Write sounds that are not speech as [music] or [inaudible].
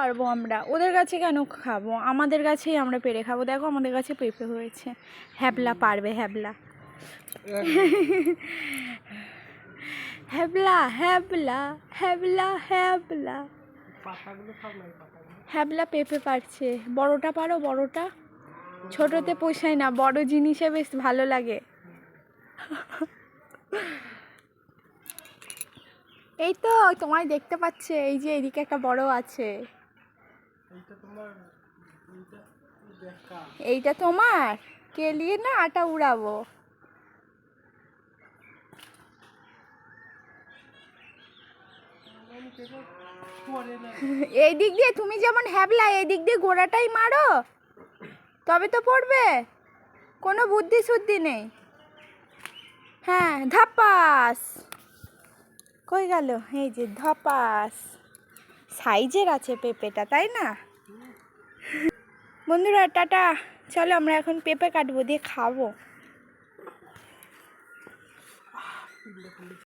পারব আমরা। ওদের কাছে কেন খাব? আমাদের কাছেই আমরা পেরে খাব। দেখো আমাদের কাছে পেঁপে হয়েছে। হ্যাবলা পারবে হ্যাবলা। হ্যাবলা হ্যাবলা হ্যাবলা হ্যাবলা। হ্যাবলা পেঁপে পারছে। বড়টা পারো বড়টা? ছোটতে পোষায় না বড় জিনিসে বেশ ভালো লাগে। এই তো তোমায় দেখতে পাচ্ছে। এই যে এদিকে একটা বড় আছে। এইটা তোমার? কেলিয়ে না আটা উড়াবো? [laughs] এই দিক দিয়ে তুমি যেমন হ্যাবলা এই দিক দিয়ে গোড়াটাই মারো। তবে তো পড়বে। কোনো বুদ্ধি শুদ্ধি নেই। হ্যাঁ ধাপাস। কই গেল? এই যে ধপাস। সাইজের আছে পেঁপেটা, তাই না? বন্ধুরা টাটা। চলো আমরা এখন পেঁপে কাটবো দিয়ে খাব।